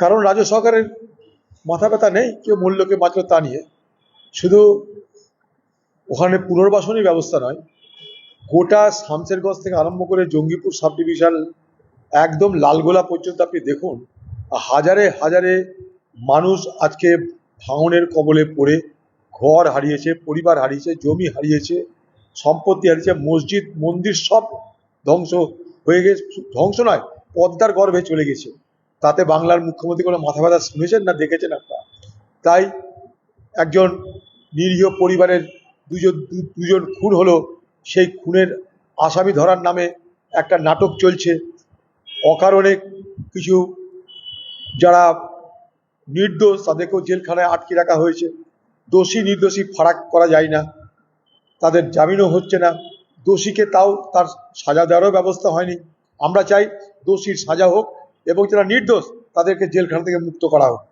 কারণ রাজ্য সরকারের মাথা ব্যথা নেই, কেউ মূল্যকে মাত্র তা নিয়ে। শুধু ওখানে পুনর্বাসনী ব্যবস্থা নয়, গোটা শামসেরগঞ্জ থেকে আরম্ভ করে জঙ্গিপুর সাব ডিভিশন একদম লালগোলা পর্যন্ত আপনি দেখুন, হাজারে হাজারে মানুষ আজকে ভাঙনের কবলে পড়ে, ঘর হারিয়েছে, পরিবার হারিয়েছে, জমি হারিয়েছে, সম্পত্তি হারিয়েছে, মসজিদ, মন্দির সব ধ্বংস হয়ে গেছে, ধ্বংস নয়, পদ্মার গর্ভে চলে গেছে। তাতে বাংলার মুখ্যমন্ত্রী কোনো মাথা ব্যথা শুনেছেন না দেখেছেন আপনারা? তাই একজন নিরীহ পরিবারের দুজন দুজন খুন হলো, সেই খুনের আসামি ধরার নামে একটা নাটক চলছে। অকারণে কিছু যারা নির্দোষ তাদেরকেও জেলখানায় আটকে রাখা হয়েছে। দোষী, নির্দোষী ফারাক করা যায় না। তাদের জামিনও হচ্ছে না। দোষীকে তাও তার সাজা দেওয়ারও ব্যবস্থা হয়নি। আমরা চাই দোষীর সাজা হোক এবং যারা নির্দোষ তাদেরকে জেলখানা থেকে মুক্ত করা হোক।